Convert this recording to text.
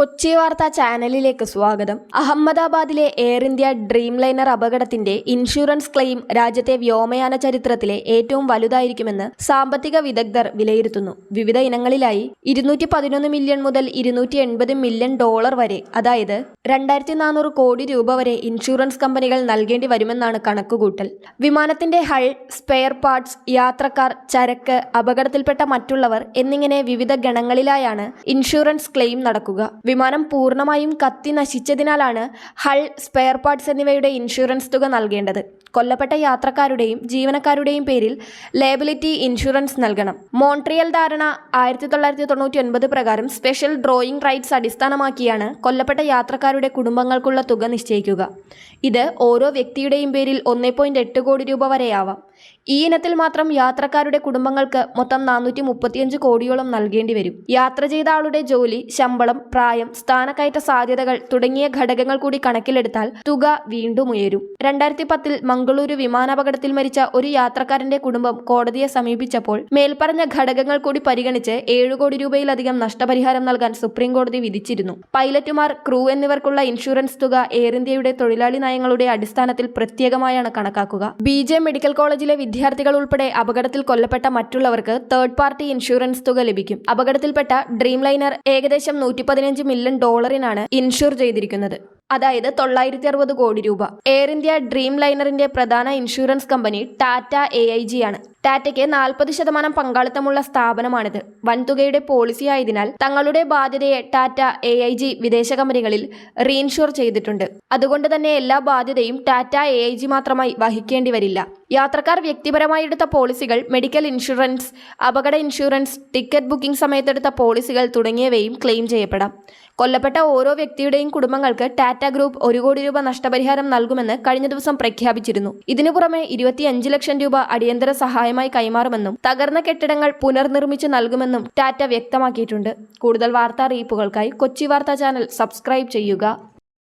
കൊച്ചി വാർത്താ ചാനലിലേക്ക് സ്വാഗതം. അഹമ്മദാബാദിലെ എയർ ഇന്ത്യ ഡ്രീം ലൈനർ അപകടത്തിന്റെ ഇൻഷുറൻസ് ക്ലെയിം രാജ്യത്തെ വ്യോമയാന ചരിത്രത്തിലെ ഏറ്റവും വലുതായിരിക്കുമെന്ന് സാമ്പത്തിക വിദഗ്ധർ വിലയിരുത്തുന്നു. വിവിധ ഇനങ്ങളിലായി ഇരുന്നൂറ്റി പതിനൊന്ന് മില്യൺ മുതൽ ഇരുന്നൂറ്റി എൺപത് മില്യൺ ഡോളർ വരെ അതായത് രണ്ടായിരത്തി നാനൂറ് കോടി രൂപ വരെ ഇൻഷുറൻസ് കമ്പനികൾ നൽകേണ്ടി വരുമെന്നാണ് കണക്കുകൂട്ടൽ. വിമാനത്തിന്റെ ഹൾ സ്പെയർ പാർട്സ് യാത്രക്കാർ ചരക്ക് അപകടത്തിൽപ്പെട്ട മറ്റുള്ളവർ എന്നിങ്ങനെ വിവിധ ഗണങ്ങളിലായാണ് ഇൻഷുറൻസ് ക്ലെയിം നടക്കുക. വിമാനം പൂർണമായും കത്തി നശിച്ചതിനാലാണ് ഹൾ സ്പെയർ പാർട്സ് എന്നിവയുടെ ഇൻഷുറൻസ് തുക നൽകേണ്ടത്. കൊല്ലപ്പെട്ട യാത്രക്കാരുടെയും ജീവനക്കാരുടെയും പേരിൽ ലേബിലിറ്റി ഇൻഷുറൻസ് നൽകണം. മോൺട്രിയൽ ധാരണ ആയിരത്തി തൊള്ളായിരത്തി തൊണ്ണൂറ്റി ഒൻപത് പ്രകാരം സ്പെഷ്യൽ ഡ്രോയിങ് റൈറ്റ്സ് അടിസ്ഥാനമാക്കിയാണ് കൊല്ലപ്പെട്ട യാത്രക്കാരുടെ കുടുംബങ്ങൾക്കുള്ള തുക നിശ്ചയിക്കുക. ഇത് ഓരോ വ്യക്തിയുടെയും പേരിൽ ഒന്നേ പോയിന്റ് എട്ട് കോടി രൂപ വരെയാവാം. ഈ ഇനത്തിൽ മാത്രം യാത്രക്കാരുടെ കുടുംബങ്ങൾക്ക് മൊത്തം നാനൂറ്റി മുപ്പത്തിയഞ്ച് കോടിയോളം നൽകേണ്ടി വരും യാത്ര ചെയ്ത ആളുടെ ജോലി ശമ്പളം പ്രായം സ്ഥാനക്കയറ്റ സാധ്യതകൾ തുടങ്ങിയ ഘടകങ്ങൾ കൂടി കണക്കിലെടുത്താൽ തുക വീണ്ടും ഉയരും. രണ്ടായിരത്തി പത്തിൽ മംഗളൂരു വിമാനാപകടത്തിൽ മരിച്ച ഒരു യാത്രക്കാരന്റെ കുടുംബം കോടതിയെ സമീപിച്ചപ്പോൾ മേൽപ്പറഞ്ഞ ഘടകങ്ങൾ കൂടി പരിഗണിച്ച് ഏഴു കോടി രൂപയിലധികം നഷ്ടപരിഹാരം നൽകാൻ സുപ്രീം കോടതി വിധിച്ചിരുന്നു. പൈലറ്റുമാർ ക്രൂ എന്നിവർക്കുള്ള ഇൻഷുറൻസ് തുക എയർ ഇന്ത്യയുടെ തൊഴിലാളി നയങ്ങളുടെ അടിസ്ഥാനത്തിൽ പ്രത്യേകമായാണ് കണക്കാക്കുക. ബി മെഡിക്കൽ കോളേജിലെ വിദ്യാർത്ഥികൾ ഉൾപ്പെടെ അപകടത്തിൽ കൊല്ലപ്പെട്ട മറ്റുള്ളവർക്ക് തേർഡ് പാർട്ടി ഇൻഷുറൻസ് തുക ലഭിക്കും. അപകടത്തിൽപ്പെട്ട ഡ്രീം ലൈനർ ഏകദേശം നൂറ്റി മില്യൺ ഡോളറിനാണ് ഇൻഷുർ ചെയ്തിരിക്കുന്നത്. അതായത് തൊള്ളായിരത്തി അറുപത് കോടി രൂപ. എയർ ഇന്ത്യ ഡ്രീം ലൈനറിന്റെ പ്രധാന ഇൻഷുറൻസ് കമ്പനി ടാറ്റ എ ആണ്. ടാറ്റയ്ക്ക് നാൽപ്പത് ശതമാനം പങ്കാളിത്തമുള്ള സ്ഥാപനമാണിത്. വൻതുകയുടെ പോളിസി ആയതിനാൽ തങ്ങളുടെ ബാധ്യതയെ ടാറ്റ എ ഐ ജി വിദേശ കമ്പനികളിൽ റീഇൻഷുർ ചെയ്തിട്ടുണ്ട്. അതുകൊണ്ട് തന്നെ എല്ലാ ബാധ്യതയും ടാറ്റ എ ഐ ജി മാത്രമായി വഹിക്കേണ്ടി വരില്ല. യാത്രക്കാർ വ്യക്തിപരമായി എടുത്ത പോളിസികൾ മെഡിക്കൽ ഇൻഷുറൻസ് അപകട ഇൻഷുറൻസ് ടിക്കറ്റ് ബുക്കിംഗ് സമയത്തെടുത്ത പോളിസികൾ തുടങ്ങിയവയും ക്ലെയിം ചെയ്യപ്പെടാം. കൊല്ലപ്പെട്ട ഓരോ വ്യക്തിയുടെയും കുടുംബങ്ങൾക്ക് ടാറ്റ ഗ്രൂപ്പ് ഒരു കോടി രൂപ നഷ്ടപരിഹാരം നൽകുമെന്ന് കഴിഞ്ഞ ദിവസം പ്രഖ്യാപിച്ചിരുന്നു. ഇതിനു പുറമെ ഇരുപത്തിയഞ്ച് ലക്ഷം രൂപ അടിയന്തര സഹായമായി കൈമാറുമെന്നും തകർന്ന കെട്ടിടങ്ങൾ പുനർനിർമ്മിച്ചു നൽകുമെന്നും ടാറ്റ വ്യക്തമാക്കിയിട്ടുണ്ട്. കൂടുതൽ വാർത്താ അറിയിപ്പുകൾക്കായി കൊച്ചി വാർത്താ ചാനൽ സബ്സ്ക്രൈബ് ചെയ്യുക.